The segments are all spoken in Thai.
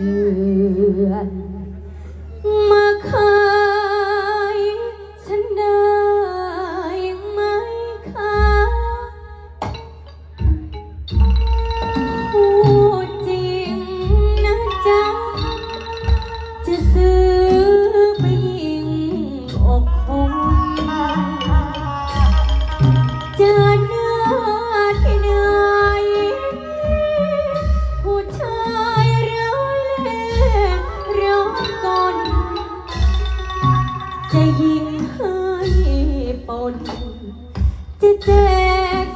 มาขฉันได้ไหมคะพูดจริงนะจ๊ะ จะซื้อไปยิงอกคนจะนึ งให้ปนจะแจก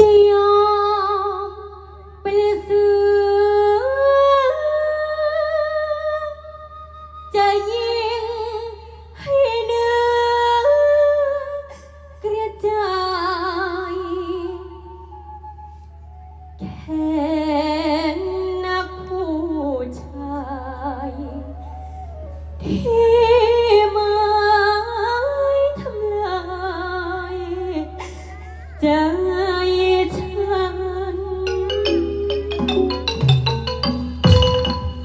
จะยอมเปสือ จะยิงให้เนื้กระจายแขนนักผู้ชายที่มาทำลาจะ